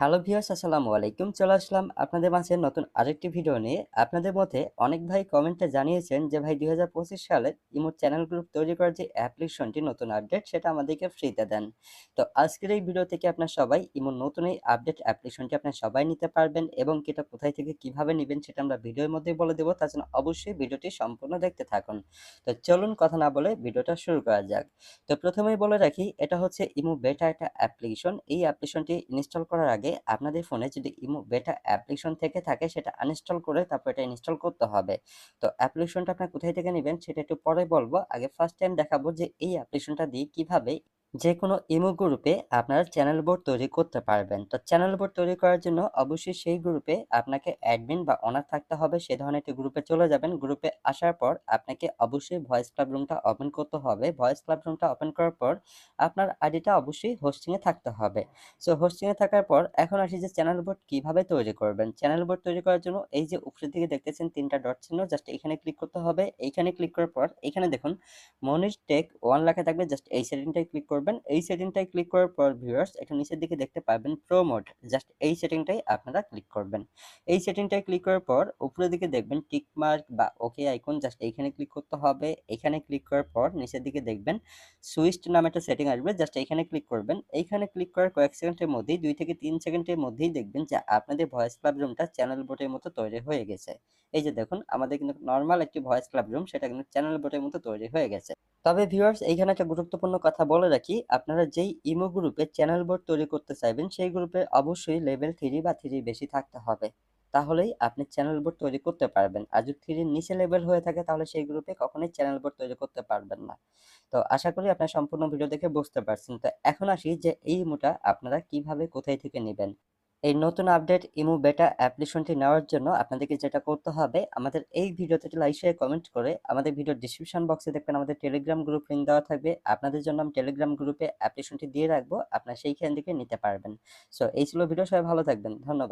Hello viewers আসসালামু আলাইকুম। চলে আসলাম আপনাদের মাঝে নতুন আরেকটি ভিডিও নিয়ে। আপনাদের মধ্যে অনেক ভাই কমেন্টে জানিয়েছেন যে, ভাই, দুই হাজার পঁচিশ সালে ইমো চ্যানেল গ্রুপ তৈরি করার যে অ্যাপ্লিকেশনটি নতুন আপডেট সেটা আমাদেরকে ফ্রিতে দেন। তো আজকের এই ভিডিও থেকে আপনার সবাই ইমোর নতুন এই আপডেট অ্যাপ্লিকেশনটি আপনার সবাই নিতে পারবেন এবং এটা কোথায় থেকে কীভাবে নেবেন সেটা আমরা ভিডিওর মধ্যে বলে দেবো। তার জন্য অবশ্যই ভিডিওটি সম্পূর্ণ দেখতে থাকুন। তো চলুন কথা না বলে ভিডিওটা শুরু করা যাক। তো প্রথমেই বলে রাখি, এটা হচ্ছে ইমো বেটা একটা অ্যাপ্লিকেশন এই অ্যাপ্লিকেশনটি ইনস্টল করার আগে আপনাদের ফোনে যদি ইমো বেটা অ্যাপ্লিকেশন থেকে থাকে, সেটা আনইনস্টল করে তারপর এটা ইনস্টল করতে হবে। তো অ্যাপ্লিকেশনটা আপনার কোথায় থেকে নেবেন, সেটা একটু পরে বলব। আগে ফার্স্ট টাইম দেখাবো যে এই অ্যাপ্লিকেশনটা দিয়ে কীভাবে যে কোনো ইমো গ্রুপে আপনারা চ্যানেল বোর্ড তৈরি করতে পারবেন। তো চ্যানেল বোর্ড তৈরি করার জন্য অবশ্যই সেই গ্রুপে আপনাকে অ্যাডমিন বা অনার থাকতে হবে। সে ধরনের একটি গ্রুপে চলে যাবেন। গ্রুপে আসার পর আপনাকে অবশ্যই ভয়েস ক্লাব রুমটা ওপেন করতে হবে। ভয়েস ক্লাব রুমটা ওপেন করার পর আপনার আইডিটা অবশ্যই হোস্টিংয়ে থাকতে হবে। সো হোস্টিংয়ে থাকার পর এখন আসি যে চ্যানেল বোর্ড কীভাবে তৈরি করবেন। চ্যানেল বোর্ড তৈরি করার জন্য এই যে উপরের দিকে দেখতেছেন তিনটা ডট চিহ্ন জাস্ট এখানে ক্লিক করতে হবে। এইখানে ক্লিক করার পর এখানে দেখুন, মনির টেক ওয়ান লেখা থাকবে। জাস্ট এই সেটিংটাই ক্লিক করবেন। এই সেটিংটাই ক্লিক করার পর ভিউয়ার্স একটু নিচের দিকে দেখতে পাবেন প্রো মোড জাস্ট এই সেটিংটাই আপনারা ক্লিক করবেন। এই সেটিংটাই ক্লিক করার পর উপরের দিকে দেখবেন টিক মার্ক বা ওকে আইকন জাস্ট এইখানে ক্লিক করতে হবে। এখানে ক্লিক করার পর নিচের দিকে দেখবেন সুইস্ট নামে একটা সেটিং আসবে। জাস্ট এখানে ক্লিক করবেন। এইখানে ক্লিক করার কয়েক সেকেন্ডের মধ্যেই, দুই থেকে তিন সেকেন্ডের মধ্যেই দেখবেন যে আপনাদের ভয়েস ক্লাব রুমটা চ্যানেল বোর্ডের মতো তৈরি হয়ে গেছে। এই যে দেখুন, আমাদের কিন্তু নর্মাল একটি ভয়েস ক্লাব রুম সেটা কিন্তু চ্যানেল বোর্ডের মতো তৈরি হয়ে গেছে। তবে ভিউয়ার্স এইখানে একটা গুরুত্বপূর্ণ কথা বলে রাখি। আপনারা যেই ইমো গ্রুপে চ্যানেল বোর্ড তৈরি করতে চাইবেন, সেই গ্রুপে অবশ্যই লেভেল থ্রি বা থ্রি বেশি থাকতে হবে। তাহলেই আপনি চ্যানেল বোর্ড তৈরি করতে পারবেন। আর যদি থ্রির নিচে লেভেল হয়ে থাকে, তাহলে সেই গ্রুপে কখনোই চ্যানেল বোর্ড তৈরি করতে পারবেন না। তো আশা করি আপনার সম্পূর্ণ ভিডিও দেখে বুঝতে পারছেন। তো এখন আসি যে এই ইমোটা আপনারা কীভাবে কোথায় থেকে নেবেন। এই নতুন আপডেট ইমু বেটা অ্যাপ্লিকেশনটি নেওয়ার জন্য আপনাদেরকে যেটা করতে হবে, আমাদের এই ভিডিওতে লাইক শেয়ার কমেন্ট করে আমাদের ভিডিওর ডিসক্রিপশন বক্সে দেখবেন আমাদের টেলিগ্রাম গ্রুপ লিঙ্ক দেওয়া থাকবে। আপনাদের জন্য আমি টেলিগ্রাম গ্রুপে অ্যাপ্লিকেশনটি দিয়ে রাখব, আপনারা সেইখান থেকে নিতে পারবেন। সো এই ছিল ভিডিও সবাই ভালো থাকবেন। ধন্যবাদ।